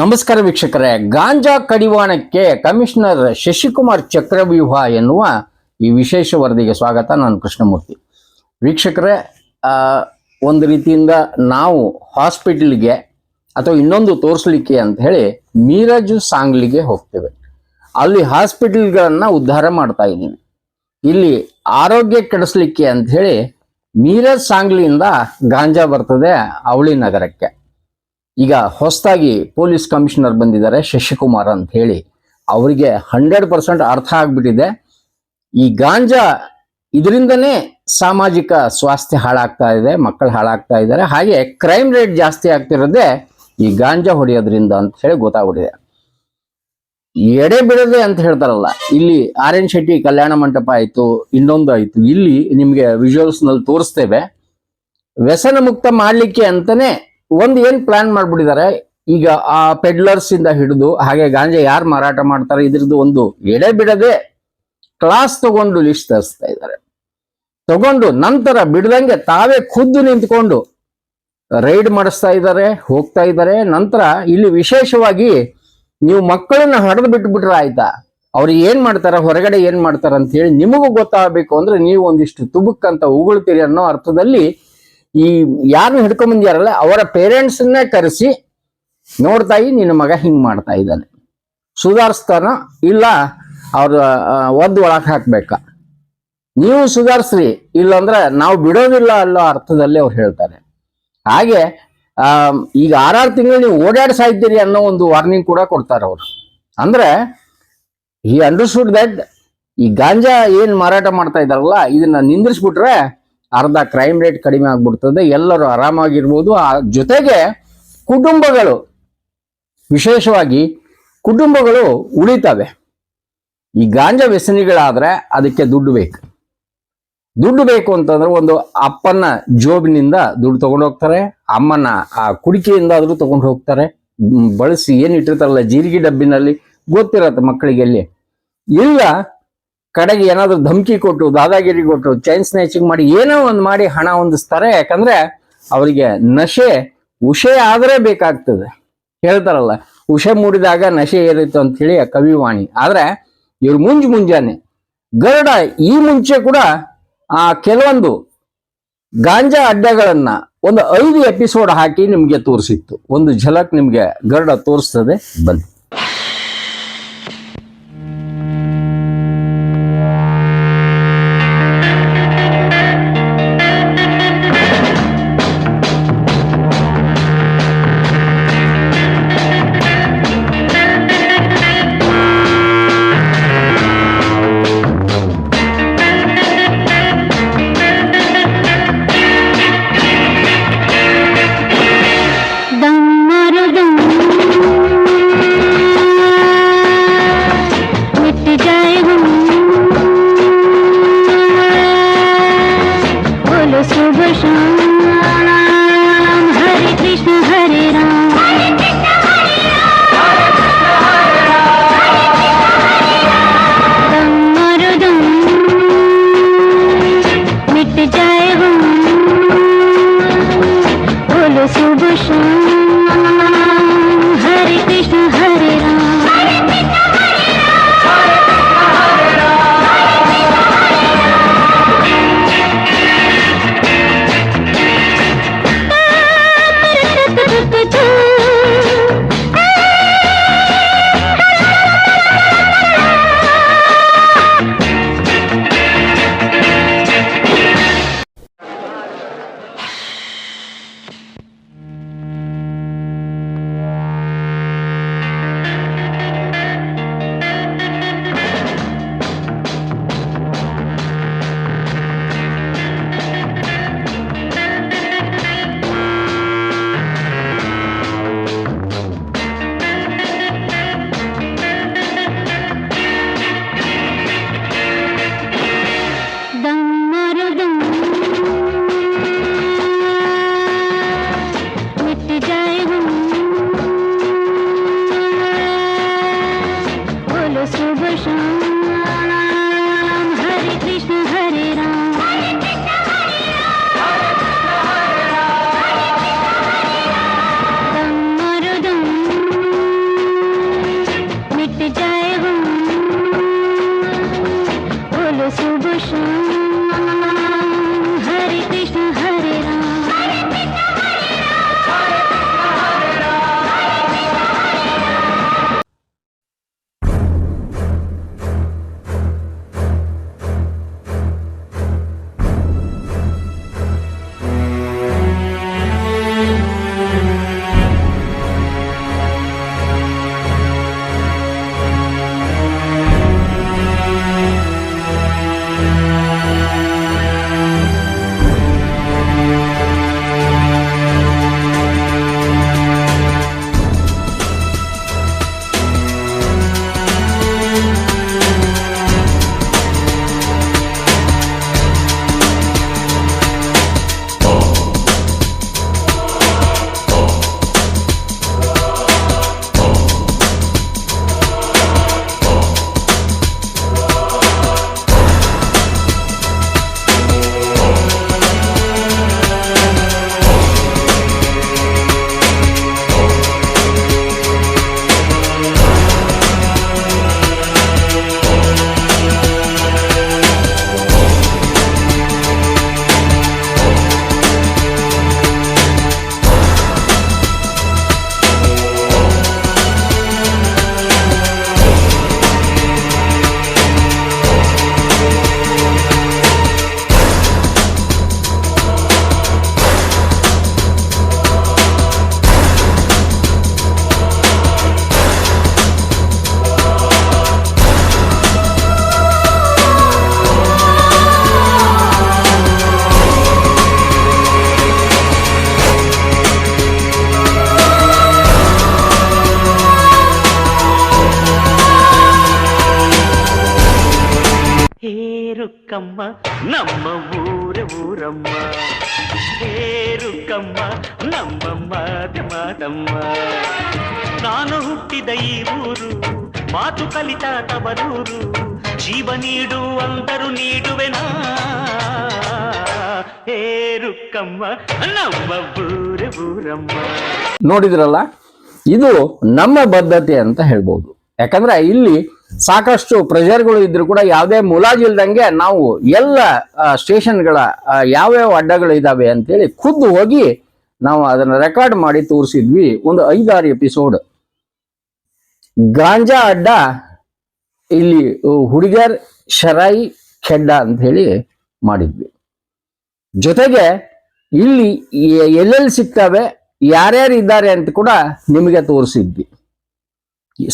ನಮಸ್ಕಾರ ವೀಕ್ಷಕರೇ. ಗಾಂಜಾ ಕಡಿವಾಣಕ್ಕೆ ಕಮಿಷನರ್ ಶಶಿಕುಮಾರ್ ಚಕ್ರವ್ಯೂಹ ಎನ್ನುವ ಈ ವಿಶೇಷ ವರದಿಗೆ ಸ್ವಾಗತ. ನಾನು ಕೃಷ್ಣಮೂರ್ತಿ. ವೀಕ್ಷಕರೇ ಒಂದು ರೀತಿಯಿಂದ ನಾವು ಹಾಸ್ಪಿಟಲ್ಗೆ ಅಥವಾ ಇನ್ನೊಂದು ತೋರಿಸ್ಲಿಕ್ಕೆ ಅಂತ ಹೇಳಿ ಮೀರಜ್ ಸಾಂಗ್ಲಿಗೆ ಹೋಗ್ತೇವೆ. ಅಲ್ಲಿ ಹಾಸ್ಪಿಟಲ್ಗಳನ್ನು ಉದ್ಧಾರ ಮಾಡ್ತಾ ಇದ್ದೀವಿ ಇಲ್ಲಿ ಆರೋಗ್ಯ ಕೆಡಿಸ್ಲಿಕ್ಕೆ ಅಂತ ಹೇಳಿ ಮೀರಜ್ ಸಾಂಗ್ಲಿಯಿಂದ ಗಾಂಜಾ ಬರ್ತದೆ ಅವಳಿ ನಗರಕ್ಕೆ. ಈಗ ಹೊಸದಾಗಿ ಪೊಲೀಸ್ ಕಮಿಷನರ್ ಬಂದಿದ್ದಾರೆ ಶಶಿಕುಮಾರ್ ಅಂತ ಹೇಳಿ. ಅವರಿಗೆ ಹಂಡ್ರೆಡ್ ಪರ್ಸೆಂಟ್ ಅರ್ಥ ಆಗ್ಬಿಟ್ಟಿದೆ. ಈ ಗಾಂಜಾ ಇದರಿಂದನೇ ಸಾಮಾಜಿಕ ಸ್ವಾಸ್ಥ್ಯ ಹಾಳಾಗ್ತಾ ಇದೆ, ಮಕ್ಕಳು ಹಾಳಾಗ್ತಾ ಇದ್ದಾರೆ. ಹಾಗೆ ಕ್ರೈಮ್ ರೇಟ್ ಜಾಸ್ತಿ ಆಗ್ತಿರೋದೇ ಈ ಗಾಂಜಾ ಹೊಡೆಯೋದ್ರಿಂದ ಅಂತ ಹೇಳಿ ಗೊತ್ತಾಗ್ಬಿಟ್ಟಿದೆ. ಎಡೆ ಬಿಡದೆ ಅಂತ ಹೇಳ್ತಾರಲ್ಲ, ಇಲ್ಲಿ ಆರ್ ಎನ್ ಶೆಟ್ಟಿ ಕಲ್ಯಾಣ ಮಂಟಪ ಆಯಿತು, ಇನ್ನೊಂದು ಆಯಿತು. ಇಲ್ಲಿ ನಿಮಗೆ ವಿಜುವಲ್ಸ್ನಲ್ಲಿ ತೋರಿಸ್ತೇವೆ. ವ್ಯಸನ ಮುಕ್ತ ಮಾಡ್ಲಿಕ್ಕೆ ಅಂತಾನೆ ಒಂದ್ ಏನ್ ಪ್ಲಾನ್ ಮಾಡ್ಬಿಟ್ಟಿದ್ದಾರೆ ಈಗ ಆ ಪೆಡ್ಲರ್ಸ್ ಇಂದ ಹಿಡಿದು, ಹಾಗೆ ಗಾಂಜಾ ಯಾರು ಮಾರಾಟ ಮಾಡ್ತಾರೆ, ಇದ್ರದ್ದು ಒಂದು ಎಡೆ ಬಿಡದೆ ಕ್ಲಾಸ್ ತಗೊಂಡು ಲಿಸ್ಟ್ ತರಿಸ್ತಾ ಇದ್ದಾರೆ ತಗೊಂಡು ನಂತರ ಬಿಡದಂಗೆ ತಾವೇ ಖುದ್ದು ನಿಂತ್ಕೊಂಡು ರೈಡ್ ಮಾಡಿಸ್ತಾ ಇದ್ದಾರೆ ಹೋಗ್ತಾ ಇದ್ದಾರೆ ನಂತರ ಇಲ್ಲಿ ವಿಶೇಷವಾಗಿ ನೀವು ಮಕ್ಕಳನ್ನ ಹಡ್ದು ಬಿಟ್ಬಿಟ್ರೆ ಆಯ್ತಾ? ಅವ್ರಿಗೆ ಏನ್ ಮಾಡ್ತಾರ, ಹೊರಗಡೆ ಏನ್ ಮಾಡ್ತಾರ ಅಂತ ಹೇಳಿ ನಿಮಗೂ ಗೊತ್ತಾಗಬೇಕು ಅಂದ್ರೆ ನೀವು ಒಂದಿಷ್ಟು ತುಬುಕ್ ಅಂತ ಉಗುಳ್ತೀರಿ ಅನ್ನೋ ಅರ್ಥದಲ್ಲಿ ಈ ಯಾರು ಹಿಡ್ಕೊಂಡ್ ಬಂದಿಯಾರಲ್ಲ ಅವರ ಪೇರೆಂಟ್ಸನ್ನೇ ಕರೆಸಿ ನೋಡ್ತಾಯಿ ನಿನ್ನ ಮಗ ಹಿಂಗ್ ಮಾಡ್ತಾ ಇದ್ದಾನೆ. ಸುಧಾರಿಸ್ತಾನ, ಇಲ್ಲ, ಅವ್ರ ಒದ್ದು ಒಳಗೆ ಹಾಕ್ಬೇಕ. ನೀವು ಸುಧಾರಿಸ್ರಿ, ಇಲ್ಲಾಂದ್ರೆ ನಾವು ಬಿಡೋದಿಲ್ಲ ಅನ್ನೋ ಅರ್ಥದಲ್ಲಿ ಅವ್ರು ಹೇಳ್ತಾರೆ. ಹಾಗೆ ಈಗ ಆರಾರು ತಿಂಗಳು ನೀವು ಓಡಾಡ್ಸಾ ಇದ್ದೀರಿ ಅನ್ನೋ ಒಂದು ವಾರ್ನಿಂಗ್ ಕೂಡ ಕೊಡ್ತಾರೆ ಅವರು. ಅಂದ್ರೆ ಈ ಅಂಡರ್ಸ್ಟುಡ್ ದಟ್ ಈ ಗಾಂಜಾ ಏನ್ ಮಾರಾಟ ಮಾಡ್ತಾ ಇದ್ದಾರಲ್ಲ, ಇದನ್ನ ನಿಂದಿಸ್ಬಿಟ್ರೆ ಅರ್ಧ ಕ್ರೈಮ್ ರೇಟ್ ಕಡಿಮೆ ಆಗ್ಬಿಡ್ತದೆ, ಎಲ್ಲರೂ ಆರಾಮಾಗಿರ್ಬೋದು. ಆ ಜೊತೆಗೆ ಕುಟುಂಬಗಳು, ವಿಶೇಷವಾಗಿ ಕುಟುಂಬಗಳು ಉಳಿತವೆ. ಈ ಗಾಂಜಾ ವ್ಯಸನಿಗಳಾದ್ರೆ ಅದಕ್ಕೆ ದುಡ್ಡು ಬೇಕು. ದುಡ್ಡು ಬೇಕು ಅಂತಂದ್ರೆ ಒಂದು ಅಪ್ಪನ ಜೋಬಿನಿಂದ ದುಡ್ಡು ತಗೊಂಡು ಹೋಗ್ತಾರೆ, ಅಮ್ಮನ ಆ ಕುಡಿಕೆಯಿಂದ ಆದ್ರೂ ತಗೊಂಡು ಹೋಗ್ತಾರೆ. ಬಳಸಿ ಏನು ಇಟ್ಟಿರ್ತಾರಲ್ಲ, ಜೀರಿಗೆ ಡಬ್ಬಿನಲ್ಲಿ ಗೊತ್ತಿರತ್ತೆ ಮಕ್ಕಳಿಗೆ ಅಲ್ಲಿ ಇಲ್ಲ ಕಡೆಗೆ ಏನಾದರೂ ಧಮಕಿ ಕೊಟ್ಟು, ದಾದಾಗಿರಿ ಕೊಟ್ಟು ಚೈನ್ ಸ್ನ್ಯಾಚಿಂಗ್ ಮಾಡಿ, ಏನೋ ಒಂದು ಮಾಡಿ ಹಣ ಹೊಂದಿಸ್ತಾರೆ. ಯಾಕಂದ್ರೆ ಅವರಿಗೆ ನಶೆ, ಉಷೆ ಆದರೆ ಬೇಕಾಗ್ತದೆ. ಹೇಳ್ತಾರಲ್ಲ, ಉಷೆ ಮೂಡಿದಾಗ ನಶೆ ಅಂತ ಹೇಳಿ ಕವಿವಾಣಿ ಆದರೆ ಇವ್ರು ಮುಂಜ್ ಮುಂಜಾನೆ, ಗರುಡ ಈ ಮುಂಚೆ ಕೂಡ ಆ ಕೆಲವೊಂದು ಗಾಂಜಾ ಅಡ್ಡಗಳನ್ನ ಒಂದು ಐದು ಎಪಿಸೋಡ್ ಹಾಕಿ ನಿಮಗೆ ತೋರಿಸಿತ್ತು. ಒಂದು ಝಲಕ್ ನಿಮಗೆ ಗರುಡ ತೋರಿಸ್ತದೆ, ಬನ್ನಿ. 是不是？ನಮ್ಮ ಊರ ಊರಮ್ಮ. ಹೇ ರುಕ್ಕಮ್ಮ ನಮ್ಮ ಮಾತೆ ಮಾತಮ್ಮ. ನಾನು ಹುಟ್ಟಿದ ಈ ಊರು, ಮಾತು ಕಲಿತ ತವರೂರು. ಜೀವ ನೀಡು ಅಂದರು ನೀಡುವೆನಾ ಹೇ ರುಕ್ಕಮ್ಮ ನಮ್ಮ ಊರ ಊರಮ್ಮ. ನೋಡಿದ್ರಲ್ಲ? ಇದು ನಮ್ಮ ಬದ್ಧತೆ ಅಂತ ಹೇಳ್ಬೋದು. ಯಾಕಂದ್ರೆ ಇಲ್ಲಿ ಸಾಕಷ್ಟು ಪ್ರೆಷರ್ಗಳು ಇದ್ರು ಕೂಡ ಯಾವುದೇ ಮುಲಾಜಿಲ್ದಂಗೆ ನಾವು ಎಲ್ಲ ಸ್ಟೇಷನ್ಗಳ ಯಾವ್ಯಾವ ಅಡ್ಡಗಳು ಇದ್ದಾವೆ ಅಂತೇಳಿ ಖುದ್ದು ಹೋಗಿ ನಾವು ಅದನ್ನ ರೆಕಾರ್ಡ್ ಮಾಡಿ ತೋರಿಸಿದ್ವಿ. ಒಂದು ಐದಾರು ಎಪಿಸೋಡ್ ಗಾಂಜಾ ಅಡ್ಡ, ಇಲ್ಲಿ ಹುಡುಗರ್ ಶರಾಯಿ ಖೆಡ್ಡ ಅಂತ ಹೇಳಿ ಮಾಡಿದ್ವಿ. ಜೊತೆಗೆ ಇಲ್ಲಿ ಎಲ್ಲೆಲ್ಲಿ ಸಿಗ್ತವೆ, ಯಾರ್ಯಾರು ಇದ್ದಾರೆ ಅಂತ ಕೂಡ ನಿಮಗೆ ತೋರಿಸಿದ್ವಿ.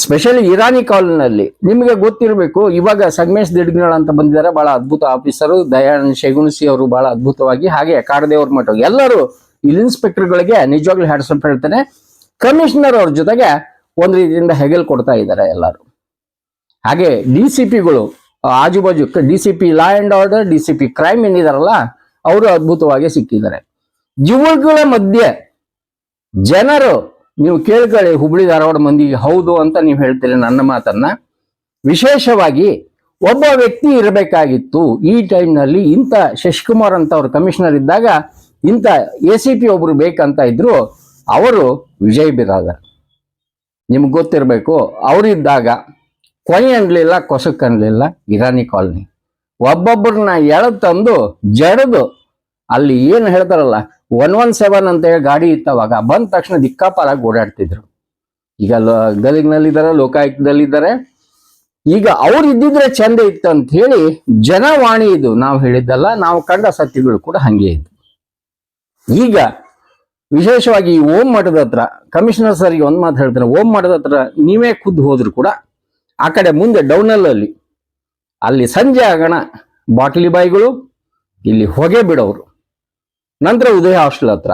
ಸ್ಪೆಷಲಿ ಇರಾನಿ ಕಾಲೋನಲ್ಲಿ ನಿಮಗೆ ಗೊತ್ತಿರಬೇಕು, ಇವಾಗ ಸಂಗಮೇಶ್ ದಿಡ್ಗಿನಾಳ್ ಅಂತ ಬಂದಿದ್ದಾರೆ. ಬಹಳ ಅದ್ಭುತ ಆಫೀಸರು. ದಯಾನಂದ್ ಶೆಗುಣಸಿ ಅವರು ಬಹಳ ಅದ್ಭುತವಾಗಿ, ಹಾಗೆ ಕಾಡದೇವ್ರ ಮಠ. ಎಲ್ಲರೂ ಇಲ್ಲಿ ಇನ್ಸ್ಪೆಕ್ಟರ್ಗಳಿಗೆ ನಿಜವಾಗ್ಲೂ ಹ್ಯಾಡ್ಸಪ್ ಹೇಳ್ತೇನೆ. ಕಮಿಷನರ್ ಅವ್ರ ಜೊತೆಗೆ ಒಂದು ರೀತಿಯಿಂದ ಹೆಗಲ್ ಕೊಡ್ತಾ ಇದ್ದಾರೆ ಎಲ್ಲರೂ. ಹಾಗೆ ಡಿ ಸಿ ಪಿಗಳು ಆಜು ಬಾಜು D C P law and order D C P crime ಏನಿದಾರಲ್ಲ, ಅವರು ಅದ್ಭುತವಾಗಿ ಸಿಕ್ಕಿದ್ದಾರೆ. ಯುವಗಳ ಮಧ್ಯೆ ಜನರು ನೀವು ಕೇಳ್ಕೊಳ್ಳಿ ಹುಬ್ಳಿ ಧಾರವಾಡ ಮಂದಿಗೆ ಹೌದು ಅಂತ ನೀವು ಹೇಳ್ತೀರಿ ನನ್ನ ಮಾತನ್ನ. ವಿಶೇಷವಾಗಿ ಒಬ್ಬ ವ್ಯಕ್ತಿ ಇರಬೇಕಾಗಿತ್ತು ಈ ಟೈಮ್ನಲ್ಲಿ ಇಂಥ ಶಶಿಕುಮಾರ್ ಅಂತ ಅವರು ಕಮಿಷನರ್ ಇದ್ದಾಗ ಇಂಥ ಎ ಸಿ ಪಿ ಒಬ್ರು ಬೇಕಂತ ಇದ್ರು ಅವರು ವಿಜಯ್ ಬಿರಾದರ್. ನಿಮ್ಗೆ ಗೊತ್ತಿರಬೇಕು, ಅವರಿದ್ದಾಗ ಕೊನೆ ಅನ್ನಲಿಲ್ಲ ಕೊಸಕ್ ಅನ್ನಲಿಲ್ಲ ಇರಾನಿ ಕಾಲನಿ. ಒಬ್ಬೊಬ್ಬರನ್ನ ಎಳೆದು ತಂದು ಜಡದು ಅಲ್ಲಿ ಏನು ಹೇಳ್ತಾರಲ್ಲ ಒನ್ ಒನ್ ಸೆವೆನ್ ಅಂತ ಹೇಳಿ ಗಾಡಿ ಇತ್ತವಾಗ, ಬಂದ ತಕ್ಷಣ ದಿಕ್ಕಾಪಾಲಾಗಿ ಓಡಾಡ್ತಿದ್ರು. ಈಗ ಗದಗ್ನಲ್ಲಿದ್ದಾರೆ ಲೋಕಾಯುಕ್ತದಲ್ಲಿದ್ದಾರೆ. ಈಗ ಅವ್ರು ಇದ್ದಿದ್ರೆ ಚಂದ ಇತ್ತು ಅಂತ ಹೇಳಿ ಜನವಾಣಿ ಇದು. ನಾವು ಹೇಳಿದ್ದಲ್ಲ, ನಾವು ಕಂಡ ಸತ್ಯಗಳು ಕೂಡ ಹಂಗೆ ಇದ್ದು ಈಗ ವಿಶೇಷವಾಗಿ ಈ ಓಂ ಮಠದ ಹತ್ರ, ಕಮಿಷನರ್ ಸರ್ಗೆ ಒಂದು ಮಾತು ಹೇಳ್ತಾರೆ ಓಂ ಮಠದ ಹತ್ರ ನೀವೇ ಖುದ್ದು ಹೋದ್ರು ಕೂಡ, ಆ ಕಡೆ ಮುಂದೆ ಡೌನಲ್ಲಲ್ಲಿ, ಅಲ್ಲಿ ಸಂಜೆ ಆಗೋಣ, ಬಾಟಲಿ ಬಾಯಿಗಳು, ಇಲ್ಲಿ ಹೊಗೆ ಬಿಡೋರು. ನಂತರ ಉದಯ ಹಾಸ್ಟೆಲ್ ಹತ್ರ.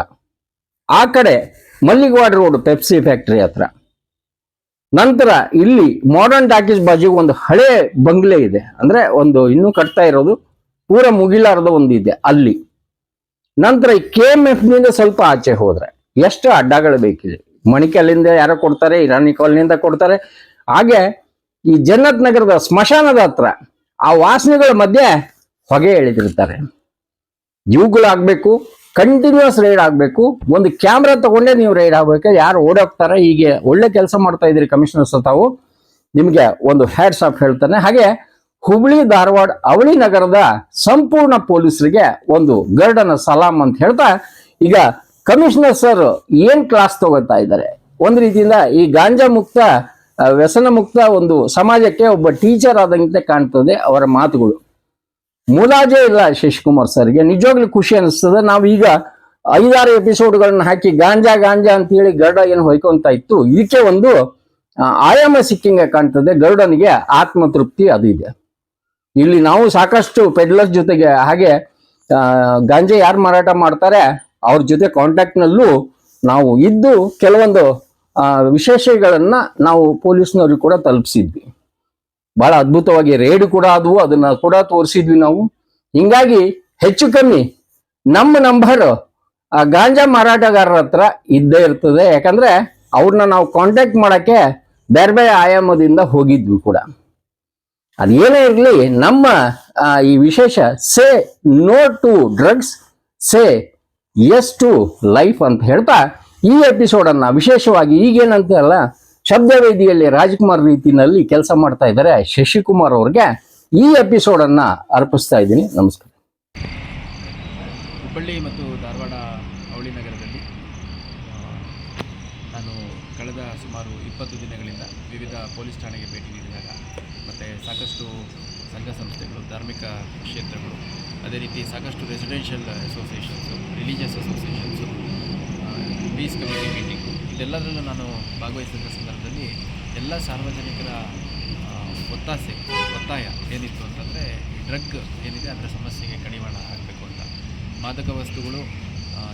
ಆ ಕಡೆ ಮಲ್ಲಿಗವಾಡ ರೋಡ್ ಪೆಪ್ಸಿ ಫ್ಯಾಕ್ಟರಿ ಹತ್ರ. ನಂತರ ಇಲ್ಲಿ ಮಾಡರ್ನ್ ಟಾಕೀಸ್ ಬಾಜು ಒಂದು ಹಳೆ ಬಂಗ್ಲೆ ಇದೆ. ಅಂದ್ರೆ ಒಂದು ಇನ್ನೂ ಕಟ್ತಾ ಇರೋದು ಪೂರ ಮುಗಿಲಾರದ ಒಂದು ಇದೆ ಅಲ್ಲಿ. ನಂತರ ಈ ಕೆ ಎಂ ಎಫ್ನಿಂದ ಸ್ವಲ್ಪ ಆಚೆ ಹೋದ್ರೆ ಎಷ್ಟು ಅಡ್ಡಗಳು ಬೇಕಿದೆ. ಮಣಿಕಲ್ಲಿಂದ ಯಾರೋ ಕೊಡ್ತಾರೆ ಇರಾನಿ ಕಾಲನಿಂದ ಕೊಡ್ತಾರೆ. ಹಾಗೆ ಈ ಜನ್ನತ್ ನಗರದ ಸ್ಮಶಾನದ ಹತ್ರ ಆ ವಾಸನೆಗಳ ಮಧ್ಯೆ ಹೊಗೆ ಎಳೆದಿರ್ತಾರೆ. ಇವುಗಳಾಗಬೇಕು ಕಂಟಿನ್ಯೂಸ್ ರೈಡ್ ಆಗಬೇಕು. ಒಂದು ಕ್ಯಾಮ್ರಾ ತಗೊಂಡೇ ನೀವು ರೈಡ್ ಆಗ್ಬೇಕು. ಯಾರು ಓಡೋಗ್ತಾರೆ, ಹೀಗೆ ಒಳ್ಳೆ ಕೆಲಸ ಮಾಡ್ತಾ ಇದ್ರಿ ಕಮಿಷನರ್ಸ್ ತಾವು ನಿಮಗೆ ಒಂದು ಹ್ಯಾಡ್ಸ್ ಆಫ್ ಹೇಳ್ತಾನೆ. ಹಾಗೆ ಹುಬ್ಳಿ, ಧಾರವಾಡ, ಅವಳಿ ನಗರದ ಸಂಪೂರ್ಣ ಪೊಲೀಸರಿಗೆ ಒಂದು ಗರ್ಡನ ಸಲಾಂ ಅಂತ ಹೇಳ್ತಾ, ಈಗ ಕಮಿಷನರ್ ಸರ್ ಏನ್ ಕ್ಲಾಸ್ ತಗೋತಾ ಇದ್ದಾರೆ? ಒಂದು ರೀತಿಯಿಂದ ಈ ಗಾಂಜಾ ಮುಕ್ತ ವ್ಯಸನ ಮುಕ್ತ ಒಂದು ಸಮಾಜಕ್ಕೆ ಒಬ್ಬ ಟೀಚರ್ ಆದಂತೆ ಕಾಣ್ತದೆ ಅವರ ಮಾತುಗಳು. ಮುಲಾಜೆ ಇಲ್ಲ ಶಶಿಕುಮಾರ್ ಸರ್ಗೆ. ನಿಜವಾಗ್ಲೂ ಖುಷಿ ಅನಿಸ್ತದೆ. ನಾವು ಈಗ ಐದಾರು ಎಪಿಸೋಡ್ಗಳನ್ನ ಹಾಕಿ ಗಾಂಜಾ ಗಾಂಜಾ ಅಂತ ಹೇಳಿ ಗರುಡ ಏನು ಹೊಯ್ಕೊಂತ ಇತ್ತು. ಇದಕ್ಕೆ ಒಂದು ಆಯಾಮ ಸಿಕ್ಕಿಂಗೆ ಕಾಣ್ತದೆ. ಗರುಡನಿಗೆ ಆತ್ಮತೃಪ್ತಿ ಅದು ಇದೆ. ಇಲ್ಲಿ ನಾವು ಸಾಕಷ್ಟು ಪೆಡ್ಲರ್ಸ್ ಜೊತೆಗೆ ಹಾಗೆ ಗಾಂಜಾ ಯಾರು ಮಾರಾಟ ಮಾಡ್ತಾರೆ ಅವ್ರ ಜೊತೆ ಕಾಂಟ್ಯಾಕ್ಟ್ನಲ್ಲೂ ನಾವು ಇದ್ದು ಕೆಲವೊಂದು ವಿಶೇಷಗಳನ್ನ ನಾವು ಪೊಲೀಸ್ನವ್ರಿಗೆ ಕೂಡ ತಲುಪಿಸಿದ್ವಿ. ಬಹಳ ಅದ್ಭುತವಾಗಿ ರೇಡ್ ಕೂಡ ಆದವು, ಅದನ್ನ ಕೂಡ ತೋರಿಸಿದ್ವಿ ನಾವು. ಹಿಂಗಾಗಿ ಹೆಚ್ಚು ಕಮ್ಮಿ ನಮ್ಮ ನಂಬರ್ ಆ ಗಾಂಜಾ ಮಾರಾಟಗಾರರ ಹತ್ರ ಇದ್ದೇ ಇರ್ತದೆ. ಯಾಕಂದ್ರೆ ಅವ್ರನ್ನ ನಾವು ಕಾಂಟ್ಯಾಕ್ಟ್ ಮಾಡಕ್ಕೆ ಬೇರೆ ಬೇರೆ ಆಯಾಮದಿಂದ ಹೋಗಿದ್ವಿ ಕೂಡ. ಅದೇನೇ ಇರಲಿ, ನಮ್ಮ ಈ ವಿಶೇಷ say, no to drugs say, yes to life ಅಂತ ಹೇಳ್ತಾ ಈ ಎಪಿಸೋಡ್ ಅನ್ನ ವಿಶೇಷವಾಗಿ ಈಗೇನಂತ ಅಲ್ಲ ಶಬ್ದವೇದಿಯಲ್ಲಿ ರಾಜ್ಕುಮಾರ್ ರೀತಿಯಲ್ಲಿ ಕೆಲಸ ಮಾಡ್ತಾ ಇದ್ದಾರೆ ಶಶಿಕುಮಾರ್ ಅವ್ರಿಗೆ ಈ ಎಪಿಸೋಡ್ ಅನ್ನ ಅರ್ಪಿಸ್ತಾ ಇದ್ದೀನಿ. ನಮಸ್ಕಾರ. ಹುಬ್ಬಳ್ಳಿ ಮತ್ತು ಧಾರವಾಡ ಅವಳಿ ನಗರದಲ್ಲಿ ನಾನು ಕಳೆದ ಸುಮಾರು ಇಪ್ಪತ್ತು ದಿನಗಳಿಂದ ವಿವಿಧ ಪೊಲೀಸ್ ಠಾಣೆಗೆ ಭೇಟಿ ನೀಡಿದಾಗ ಮತ್ತು ಸಾಕಷ್ಟು ಸಂಘ ಸಂಸ್ಥೆಗಳು, ಧಾರ್ಮಿಕ ಕ್ಷೇತ್ರಗಳು, ಅದೇ ರೀತಿ ಸಾಕಷ್ಟು residential associations religious associations peace committee meeting ಇದೆಲ್ಲದರಲ್ಲೂ ನಾನು ಭಾಗವಹಿಸಿದ ಸಂದರ್ಭದಲ್ಲಿ ಎಲ್ಲ ಸಾರ್ವಜನಿಕರ ಒತ್ತಾಸೆ, ಒತ್ತಾಯ ಏನಿತ್ತು ಅಂತಂದರೆ ಡ್ರಗ್ ಏನಿದೆ ಅದರ ಸಮಸ್ಯೆಗೆ ಕಡಿವಾಣ ಹಾಕಬೇಕು ಅಂತ. ಮಾದಕ ವಸ್ತುಗಳು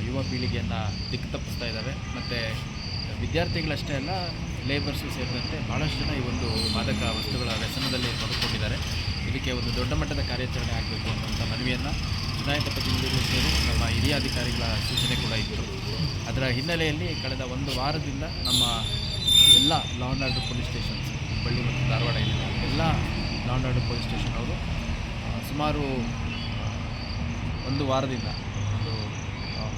ಯುವ ಪೀಳಿಗೆಯನ್ನು ದಿಕ್ಕು ತಪ್ಪಿಸ್ತಾ ಇದ್ದಾವೆ ಮತ್ತು ವಿದ್ಯಾರ್ಥಿಗಳಷ್ಟೇ ಅಲ್ಲ ಲೇಬರ್ಸು ಸೇರಿದಂತೆ ಭಾಳಷ್ಟು ಜನ ಈ ಒಂದು ಮಾದಕ ವಸ್ತುಗಳ ವ್ಯಸನದಲ್ಲಿ ಪಡ್ಕೊಂಡಿದ್ದಾರೆ. ಇದಕ್ಕೆ ಒಂದು ದೊಡ್ಡ ಮಟ್ಟದ ಕಾರ್ಯಾಚರಣೆ ಆಗಬೇಕು ಅನ್ನುವಂಥ ಮನವಿಯನ್ನು ಚುನಾಯಿತ ಪ್ರತಿನಿಧಿಗಳು ಸೇರಿ ನಮ್ಮ ಹಿರಿಯ ಅಧಿಕಾರಿಗಳ ಸೂಚನೆ ಕೂಡ ಇತ್ತು. ಅದರ ಹಿನ್ನೆಲೆಯಲ್ಲಿ ಕಳೆದ ಒಂದು ವಾರದಿಂದ ನಮ್ಮ ಎಲ್ಲ law order police stations Hubballi ಮತ್ತು ಧಾರವಾಡ ಏನಿದೆ ಎಲ್ಲ ಲಾ ಆರ್ಡರ್ ಪೊಲೀಸ್ ಸ್ಟೇಷನ್ ಅವರು ಸುಮಾರು ಒಂದು ವಾರದಿಂದ ಒಂದು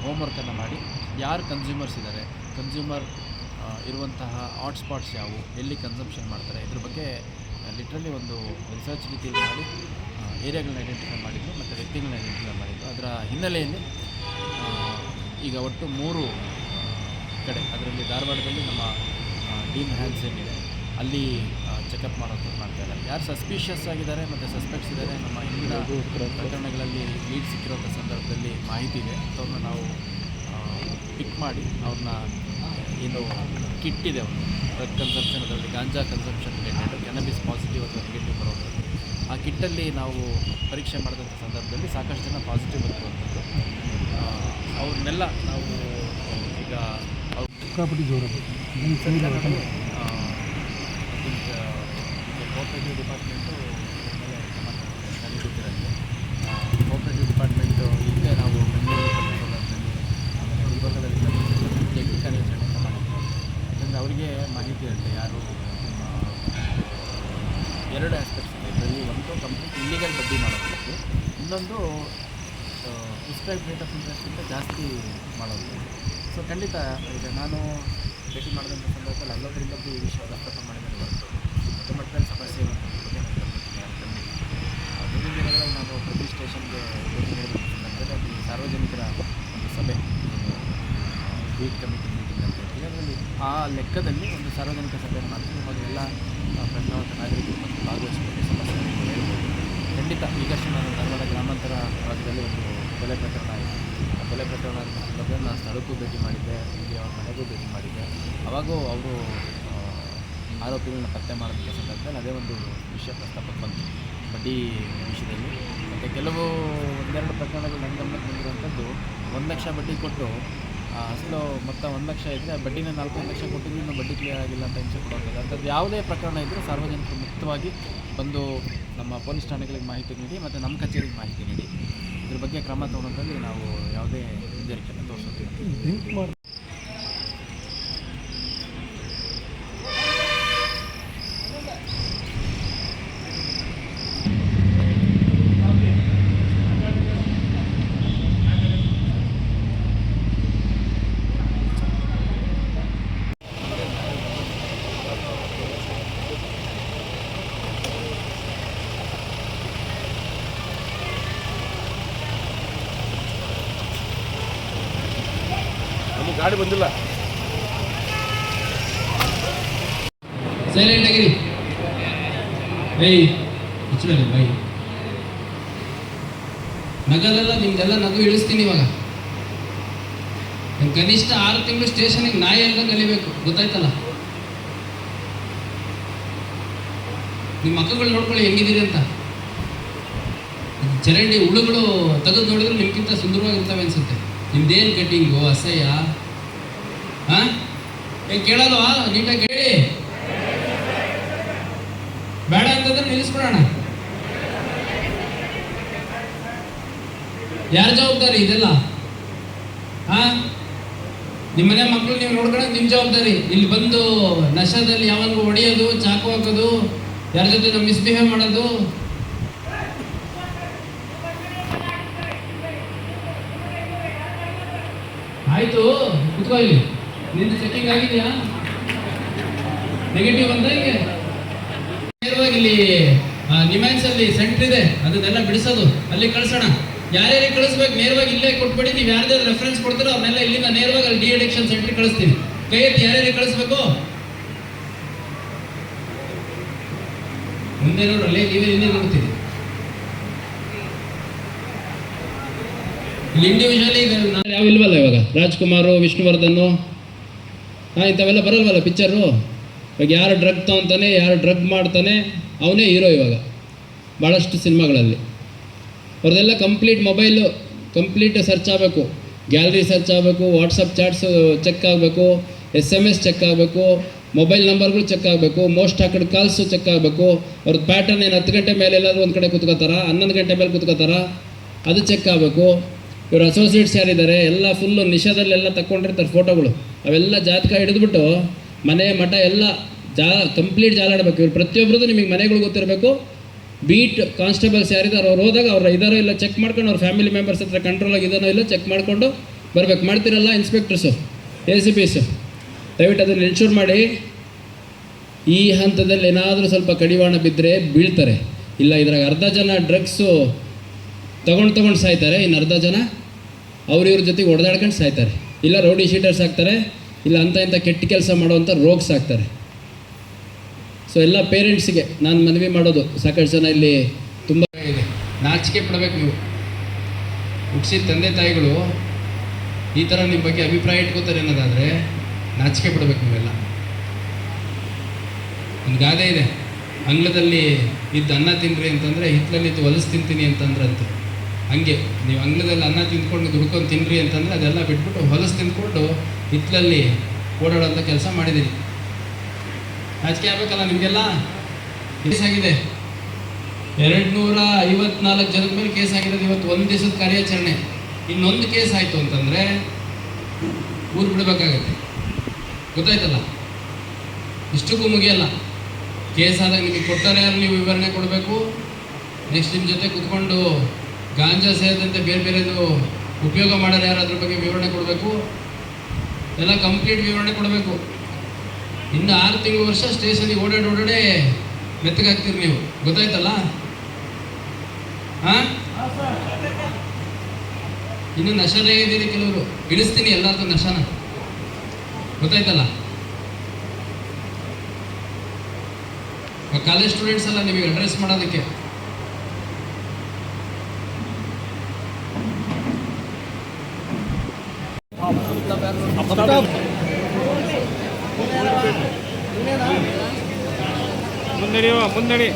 ಹೋಮ್ವರ್ಕನ್ನು ಮಾಡಿ ಯಾರು ಕನ್ಸ್ಯೂಮರ್ಸ್ ಇದ್ದಾರೆ ಕನ್ಸ್ಯೂಮರ್ ಇರುವಂತಹ ಹಾಟ್ಸ್ಪಾಟ್ಸ್ ಯಾವುವು, ಎಲ್ಲಿ ಕನ್ಸಂಪ್ಷನ್ ಮಾಡ್ತಾರೆ, ಇದ್ರ ಬಗ್ಗೆ ಲಿಟ್ರಲಿ ಒಂದು ರಿಸರ್ಚ್ ರೀತಿಯಲ್ಲಿ ಮಾಡಿ ಏರಿಯಾಗಳನ್ನ ಐಡೆಂಟಿಫೈ ಮಾಡಿದ್ರು, ಮತ್ತು ವ್ಯಕ್ತಿಗಳನ್ನ ಐಡೆಂಟಿಫೈ ಮಾಡಿದ್ರು. ಅದರ ಹಿನ್ನೆಲೆಯಲ್ಲಿ ಈಗ ಒಟ್ಟು ಮೂರು ಕಡೆ, ಅದರಲ್ಲಿ ಧಾರವಾಡದಲ್ಲಿ ನಮ್ಮ ಡೀಮ್ ಹ್ಯಾಂಡ್ಸ್ ಏನಿದೆ ಅಲ್ಲಿ ಚೆಕಪ್ ಮಾಡೋದು ಮಾಡ್ತಾ ಇದ್ದಾರೆ. ಯಾರು ಸಸ್ಪಿಷಿಯಸ್ ಆಗಿದ್ದಾರೆ ಮತ್ತು ಸಸ್ಪೆಕ್ಟ್ಸ್ ಇದ್ದಾರೆ ನಮ್ಮ ಹಿಂದಿನ ಪ್ರಕರಣಗಳಲ್ಲಿ ಲೀಡ್ ಸಿಕ್ಕಿರೋಂಥ ಸಂದರ್ಭದಲ್ಲಿ ಮಾಹಿತಿ ಇದೆ. ಅಂಥವ್ರನ್ನ ನಾವು ಪಿಕ್ ಮಾಡಿ ಅವ್ರನ್ನ ಏನು ಕಿಟ್ ಇದೆ ಒಂದು ಡ್ರಗ್ ಕನ್ಸಂಪ್ಷನ್ ಅದರಲ್ಲಿ ganja consumption related cannabis positive ಅಥವಾ ನೆಗೆಟಿವ್ ಬರೋದು ಆ ಕಿಟ್ಟಲ್ಲಿ ನಾವು ಪರೀಕ್ಷೆ ಮಾಡಿದಂಥ ಸಂದರ್ಭದಲ್ಲಿ ಸಾಕಷ್ಟು ಜನ ಪಾಸಿಟಿವ್ ಬಂದಿರುವಂಥದ್ದು. ಅವ್ರನ್ನೆಲ್ಲ ನಾವು ಈಗ ಅವ್ರ ಸಿಕ್ಕಾಪಟ್ಟಿ ಜೋರು ಕೋಆಪರೇಟಿವ್ ಡಿಪಾರ್ಟ್ಮೆಂಟು ಡಿಪಾರ್ಟ್ಮೆಂಟು ನಾವು ಅವರಿಗೆ ಮಾಹಿತಿ ಯಾರು ಎರಡು ಆಸ್ಪೆಕ್ಟ್ಸ್ ಇದೆ ಒಂದು ಬಡ್ಡಿ ಇನ್ನೊಂದು ಪ್ರಿಸ್ಕ್ರೈಬ್ ರೇಟ್ ಆಫ್ ಇಂಟ್ರೆಸ್ಟಿಂದ ಜಾಸ್ತಿ ಮಾಡೋದು ಸೊ ಖಂಡಿತ ಇದೆ. ನಾನು ಭೇಟಿ ಮಾಡಿದಂಥ ಸಂದರ್ಭದಲ್ಲಿ ಅಲ್ಲೊಬ್ಬರಿಂದ ಈ ವಿಷಯ ಪ್ರಸ್ತಾಪ ಮಾಡಿದರೆ ಹೊರತು ದೊಡ್ಡ ಮಟ್ಟದಲ್ಲಿ ಸಮಸ್ಯೆ ಬಗ್ಗೆ ಮುಂದಿನ ದಿನಗಳಲ್ಲಿ ನಾನು ಪ್ರತಿ ಸ್ಟೇಷನ್ಗೆ ಭೇಟಿ ನೀಡಿದಂಥ ಸಂದರ್ಭದಲ್ಲಿ ಅಲ್ಲಿ ಸಾರ್ವಜನಿಕರ ಒಂದು ಸಭೆ. ಬೀಟ್ ಕಮಿಟಿ ಮೀಟಿಂಗ್ ಅಂತ ಹೇಳ್ತೀವಿ. ಅದರಲ್ಲಿ ಆ ಲೆಕ್ಕದಲ್ಲಿ ಒಂದು ಸಾರ್ವಜನಿಕ ಸಭೆಯನ್ನು ಮಾಡ್ತೀವಿ ನಿಮಗೆಲ್ಲ ಪ್ರಜ್ಞಾವಂತ ನಾಗರಿಕರು ಮತ್ತು ಭಾಗವಹಿಸಬೇಕು ಸಮಸ್ಯೆಗಳನ್ನು ಹೇಳ್ಬೋದು ಖಂಡಿತ ಈಗಷ್ಟೇ ನಾನು ಧಾರವಾಡ ಗ್ರಾಮಾಂತರ ಭಾಗದಲ್ಲಿ ಒಂದು ಕೊಲೆ ಪ್ರಕರಣ ಆಯಿತು ಆ ಕೊಲೆ ಪ್ರಕರಣ ಬಗ್ಗೆ ನಾನು ಸ್ಥಳಕ್ಕೂ ಭೇಟಿ ಮಾಡಿದ್ದೆ ಇಲ್ಲಿ ಅವ್ರ ಮನೆಗೂ ಭೇಟಿ ಮಾಡಿದ್ದೆ ಅವಾಗೂ ಅವರು ಆರೋಪಿಗಳನ್ನ ಪತ್ತೆ ಮಾಡೋದಕ್ಕೆ ಸಂದರ್ಭದಲ್ಲಿ ಅದೇ ಒಂದು ವಿಷಯ ಪ್ರಸ್ತಾಪಕ್ಕೆ ಬಂತು ಬಡ್ಡಿ ವಿಷಯದಲ್ಲಿ ಮತ್ತು ಕೆಲವು ಒಂದೆರಡು ಪ್ರಕರಣಗಳು ನನ್ನ ಗಮನಕ್ಕೆ ಬಂದಿರುವಂಥದ್ದು ಒಂದು ಲಕ್ಷ ಬಡ್ಡಿ ಕೊಟ್ಟು ಅಸಲು ಮೊತ್ತ ಒಂದು ಲಕ್ಷ ಇದ್ದರೆ ಬಡ್ಡಿನ ನಾಲ್ಕೈದು ಲಕ್ಷ ಕೊಟ್ಟಿದ್ದು ಇನ್ನೂ ಬಡ್ಡಿ ಕ್ಲಿಯರ್ ಆಗಿಲ್ಲ ಅಂತ ಹಿಂಸೆ ಕೊಡೋದಿಲ್ಲ ಅಂಥದ್ದು ಯಾವುದೇ ಪ್ರಕರಣ ಇದ್ದರೂ ಸಾರ್ವಜನಿಕರು ಮುಕ್ತವಾಗಿ ಬಂದು ನಮ್ಮ ಪೊಲೀಸ್ ಠಾಣೆಗಳಿಗೆ ಮಾಹಿತಿ ನೀಡಿ ಮತ್ತು ನಮ್ಮ ಕಚೇರಿಗೆ ಮಾಹಿತಿ ನೀಡಿ. ಇದ್ರ ಬಗ್ಗೆ ಕ್ರಮ ತಗೊಳ್ಳೋದ್ರಲ್ಲಿ ನಾವು ಯಾವುದೇ ಹಿಂಜರಿಕೆಯನ್ನು ತೋರಿಸೋದಿಲ್ಲ ಡ್ರಿಂಕ್ ಮಾಡಿ ನಮಗೆ ಗಾಡಿ ಬಂದಿಲ್ಲ. ಸೈಲೆಂಟ್ ಏಯ್ ಬೈ. ನಿಮ್ದೆಲ್ಲ ನಗು ಇಳಿಸ್ತೀನಿ ಇವಾಗ. ಕನಿಷ್ಠ ಆರು ತಿಂಗಳು ಸ್ಟೇಷನಿಗೆ ನಾಯಿ ಎಲ್ಲ ಕಲಿಬೇಕು, ಗೊತ್ತಾಯ್ತಲ್ಲ? ನಿಮ್ಮ ಮಕ್ಕಳು ನೋಡ್ಕೊಳ್ಳಿ, ಹೆಂಗಿದ್ದೀರಿ ಅಂತ. ಚರಂಡಿ ಹುಳುಗಳು ತೆಗೆದು ನೋಡಿದ್ರೆ ನಿಮ್ಗಿಂತ ಸುಂದರವಾಗಿರ್ತವೆ ಅನ್ಸುತ್ತೆ. ನಿಮ್ದೇನು ಕಟ್ಟಿಂಗು ಅಸಹ್ಯ? ಹಾ? ಏ ಕೇಳಲ್ವಾ? ನೀಟಾಗಿ ಕೇಳಿ. ಬೇಡ ಅಂತಂದ್ರೆ ನಿಲ್ಲಿಸ್ಬಿಡೋಣ. ಯಾರ ಜವಾಬ್ದಾರಿ? ಇದೆಲ್ಲ? ಹಾ? ನಿಮ್ಮನೆ ಮಕ್ಕಳು ನೀವು ನೋಡ್ಕೊಳ್ಳೋದು ನಿಮ್ ಜವಾಬ್ದಾರಿ. ಇಲ್ಲಿ ಬಂದು ನಶದಲ್ಲಿ ಯಾವಾಗ ಹೊಡೆಯೋದು, ಚಾಕು ಹಾಕೋದು, ಯಾರ ಜೊತೆ ಮಿಸ್ಬಿಹೇವ್ ಮಾಡೋದು. ಆಯ್ತು, ಕುತ್ಕೋ ಇಲ್ಲಿ. ನಿಂದು ಸೆಟ್ಟಿಂಗ್ ಆಗಿದೆಯಾ? ನೆಗೆಟಿವ್ ಬಂದ ಹೀಗೆ? ನೇರವಾಗಿ ಇಲ್ಲಿ ನಿಮ್ಯಾನ್ಸ್ ಅಲ್ಲಿ ಸೆಂಟರ್ ಇದೆ. ಅದನ್ನೆಲ್ಲ ಬಿಡಿಸೋದು. ಅಲ್ಲಿ ಕಳ್ಸೋಣ. ಯಾರ್ಯಾರಿಗೆ ಕಳಿಸ್ಬೇಕು, ನೇರವಾಗಿ ಇಲ್ಲೇ ಕೊಟ್ಬಿಡಿ ನೀವು ಯಾರ್ದಾದ್ರು ರೆಫರೆನ್ಸ್ ಕೊಡ್ತಾರೋ ಅವ್ರನ್ನೆಲ್ಲ ಇಲ್ಲಿಂದ ನೇರವಾಗಿ ಅಲ್ಲಿ ಡಿ ಅಡಿಕ್ಷನ್ ಸೆಂಟರ್ ಕಳಿಸ್ತೀನಿ ಕೈ ಎತ್ತಿ ಯಾರ್ಯಾರಿಗೆ ಕಳಿಸ್ಬೇಕು? ಮುಂದೆ ನೋಡ್ರಲ್ಲೇ ನೀವೇ ಇಲ್ಲಿ ನೋಡ್ತೀರಿ. ಇಲ್ಲಿ ಇಂಡಿವಿಜುವಲಿ ಯಾವ ಇಲ್ವಲ್ಲ ಇವಾಗ? ರಾಜ್ಕುಮಾರು, ವಿಷ್ಣುವರ್ಧನ್ ಹಾಂ ಇಂಥವೆಲ್ಲ ಬರಲ್ವಲ್ಲ ಪಿಕ್ಚರು ಇವಾಗ ಯಾರು ಡ್ರಗ್ ತೊಗೊತಾನೆ, ಯಾರು ಡ್ರಗ್ ಮಾಡ್ತಾನೆ, ಅವನೇ ಹೀರೋ ಇವಾಗ ಭಾಳಷ್ಟು ಸಿನಿಮಾಗಳಲ್ಲಿ ಅವ್ರದ್ದೆಲ್ಲ ಕಂಪ್ಲೀಟ್ ಮೊಬೈಲು ಕಂಪ್ಲೀಟ್ ಸರ್ಚ್ ಆಗಬೇಕು. ಗ್ಯಾಲರಿ ಸರ್ಚ್ ಆಗಬೇಕು ವಾಟ್ಸಪ್ ಚಾಟ್ಸ್ ಚೆಕ್ ಆಗಬೇಕು ಎಸ್ ಎಂ ಎಸ್ ಚೆಕ್ ಆಗಬೇಕು ಮೊಬೈಲ್ ನಂಬರ್ಗಳು ಚೆಕ್ ಆಗಬೇಕು ಮೋಸ್ಟ್ ಹಾಕಿದ ಕಾಲ್ಸು ಚೆಕ್ ಆಗಬೇಕು. ಅವ್ರದ್ದು ಪ್ಯಾಟರ್ನ್ ಏನು ಹತ್ತು ಗಂಟೆ ಮೇಲೆ ಎಲ್ಲಾದರೂ ಒಂದು ಕಡೆ ಕೂತ್ಕೋತಾರ, ಹನ್ನೊಂದು ಗಂಟೆ ಮೇಲೆ ಕೂತ್ಕೋತಾರ, ಅದು ಚೆಕ್ ಆಗಬೇಕು. ಇವರು ಅಸೋಸಿಯೇಟ್ಸ್ ಯಾರಿದ್ದಾರೆ, ಎಲ್ಲ ಫುಲ್ಲು ನಿಷಾದಲ್ಲೆಲ್ಲ ತಗೊಂಡಿರ್ತಾರೆ ಫೋಟೋಗಳು ಅವೆಲ್ಲ ಜಾತಕ ಹಿಡಿದ್ಬಿಟ್ಟು ಮನೆ, ಮಠ ಎಲ್ಲ ಜಾ ಕಂಪ್ಲೀಟ್ ಜಾಲಾಡಬೇಕು ಇವ್ರು ಪ್ರತಿಯೊಬ್ಬರದ್ದು ನಿಮಗೆ ಮನೆಗಳು ಗೊತ್ತಿರಬೇಕು. ಬೀಟ್ ಕಾನ್ಸ್ಟೇಬಲ್ಸ್ ಯಾರಿದ್ದಾರೆ ಅವ್ರು ಹೋದಾಗ ಅವ್ರು ಇದಾರೋ ಇಲ್ಲ ಚೆಕ್ ಮಾಡ್ಕೊಂಡು ಅವ್ರ ಫ್ಯಾಮಿಲಿ ಮೆಂಬರ್ಸ್ ಹತ್ರ ಕಂಟ್ರೋಲ್ ಆಗಿದ್ದಾನೋ ಇಲ್ಲ ಚೆಕ್ ಮಾಡಿಕೊಂಡು ಬರಬೇಕು. ಮಾಡ್ತಿರಲ್ಲ ಇನ್ಸ್ಪೆಕ್ಟರ್ಸು ಎ ಸಿ ಪಿಸು ದಯವಿಟ್ಟು ಅದನ್ನು ಎನ್ಶೂರ್ ಮಾಡಿ. ಈ ಹಂತದಲ್ಲಿ ಏನಾದರೂ ಸ್ವಲ್ಪ ಕಡಿವಾಣ ಬಿದ್ದರೆ ಬೀಳ್ತಾರೆ. ಇಲ್ಲ, ಇದ್ರಾಗ ಅರ್ಧ ಜನ ಡ್ರಗ್ಸು ತಗೊಂಡು, ತೊಗೊಂಡು ಸಾಯ್ತಾರೆ. ಇನ್ನು ಅರ್ಧ ಜನ ಅವ್ರ ಇವ್ರ ಜೊತೆಗೆ ಹೊಡೆದಾಡ್ಕೊಂಡು ಸಾಯ್ತಾರೆ. ಇಲ್ಲ ರೌಡಿ ಶೀಟರ್ಸ್ ಆಗ್ತಾರೆ, ಇಲ್ಲ ಅಂಥ ಇಂಥ ಕೆಟ್ಟ ಕೆಲಸ ಮಾಡುವಂಥ ರೋಗ್ಸ್ ಆಗ್ತಾರೆ. ಸೊ ಎಲ್ಲ ಪೇರೆಂಟ್ಸಿಗೆ ನಾನು ಮನವಿ ಮಾಡೋದು, ಸಾಕಷ್ಟು ಜನ ಇಲ್ಲಿ ತುಂಬ ಇದೆ. ನಾಚಿಕೆ ಪಡಬೇಕು ನೀವು. ಹುಟ್ಟಿಸಿದ ತಂದೆ ತಾಯಿಗಳು ಈ ಥರ ನಿಮ್ಮ ಬಗ್ಗೆ ಅಭಿಪ್ರಾಯ ಇಟ್ಕೋತಾರೆ ಅನ್ನೋದಾದರೆ ನಾಚಿಕೆ ಪಡಬೇಕು ನೀವೆಲ್ಲ. ಒಂದು ಗಾದೆ ಇದೆ. ಅಂಗ್ಲದಲ್ಲಿ ಇದ್ದು ಅನ್ನ ತಿನ್ರಿ ಅಂತಂದರೆ ಹಿತ್ತಲಲ್ಲಿ ಹೊಲಸು ತಿಂತೀನಿ ಅಂತಂದ್ರಂತೆ. ಹಂಗೆ, ನೀವು ಅಂಗ್ಲದಲ್ಲಿ ಅನ್ನ ತಿಂದ್ಕೊಂಡು ದುಡ್ಕೊಂಡು ತಿನ್ನಿರಿ ಅಂತಂದರೆ ಅದೆಲ್ಲ ಬಿಟ್ಬಿಟ್ಟು ಹೊಲಸು ತಿಂದ್ಕೊಂಡು ಹಿತ್ತಲಲ್ಲಿ ಓಡಾಡೋಂಥ ಕೆಲಸ ಮಾಡಿದ್ದೀನಿ ನಾಚಿಕೆ ಆಗ್ಬೇಕಲ್ಲ ನಿಮಗೆಲ್ಲ? ಕೇಸ್ ಆಗಿದೆ. ಎರಡು ಐವತ್ನಾಲ್ಕು ಜನದ ಮೇಲೆ ಕೇಸ್ ಆಗಿರೋದು ಇವತ್ತು ಒಂದು ದಿವಸದ ಕಾರ್ಯಾಚರಣೆ. ಇನ್ನೊಂದು ಕೇಸ್ ಆಯಿತು ಅಂತಂದರೆ ಊರು ಬಿಡಬೇಕಾಗತ್ತೆ. ಗೊತ್ತಾಯ್ತಲ್ಲ? ಇಷ್ಟಕ್ಕೂ ಮುಗಿಯಲ್ಲ. ಕೇಸ್ ಆದಾಗ ನಿಮಗೆ ಕೊಡ್ತಾರೆ ಯಾರು ನೀವು ವಿವರಣೆ ಕೊಡಬೇಕು. ನೆಕ್ಸ್ಟ್ ನಿಮ್ಮ ಜೊತೆ ಕುತ್ಕೊಂಡು ಗಾಂಜಾ ಸೇರಿದಂತೆ ಬೇರೆ ಬೇರೆದು ಉಪಯೋಗ ಮಾಡೋರು ಯಾರು ಅದ್ರ ಬಗ್ಗೆ ವಿವರಣೆ ಕೊಡಬೇಕು? ಎಲ್ಲ ಕಂಪ್ಲೀಟ್ ವಿವರಣೆ ಕೊಡಬೇಕು. ಇನ್ನು ಆರು ತಿಂಗಳು ವರ್ಷ ಸ್ಟೇಷನಿಗೆ ಓಡಾಡಿ ಓಡಾಡಿ ಮೆತ್ತಗಾಗ್ತೀರಿ ನೀವು. ಗೊತ್ತಾಯ್ತಲ್ಲ? ಹಾಂ? ಇನ್ನು ನಶನೇ ಇದ್ದೀರಿ ಕೆಲವರು. ಇಳಿಸ್ತೀನಿ ಎಲ್ಲರದ್ದು ನಶನ. ಗೊತ್ತಾಯ್ತಲ್ಲ? ಕಾಲೇಜ್ ಸ್ಟೂಡೆಂಟ್ಸ್ ಎಲ್ಲ ನಿಮಗೆ ಅಡ್ರೆಸ್ ಮಾಡೋದಕ್ಕೆ. ಮುಂದಡಿಯುವ ಮುಂದಡಿ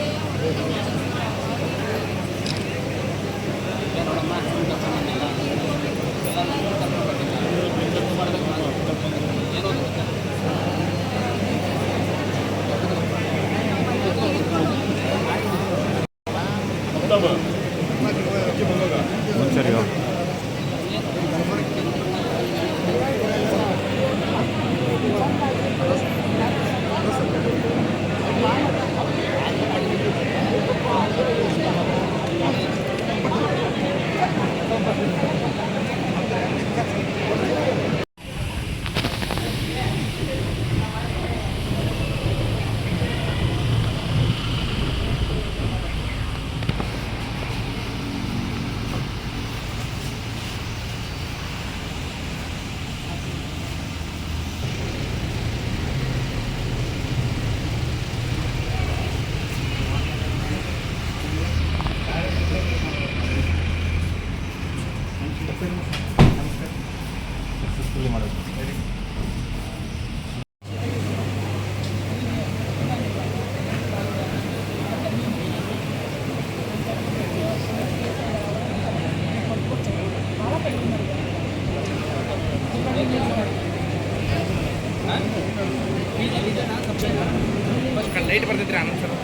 ಲೈಟ್ ಬರ್ತೈತ್ರಿ ಆನಂದ್ ಸರ್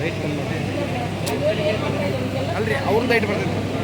ಲೈಟ್ ಅಲ್ರಿ ಅವ್ರದ್ದು ಲೈಟ್ ಬರ್ತೈತಿ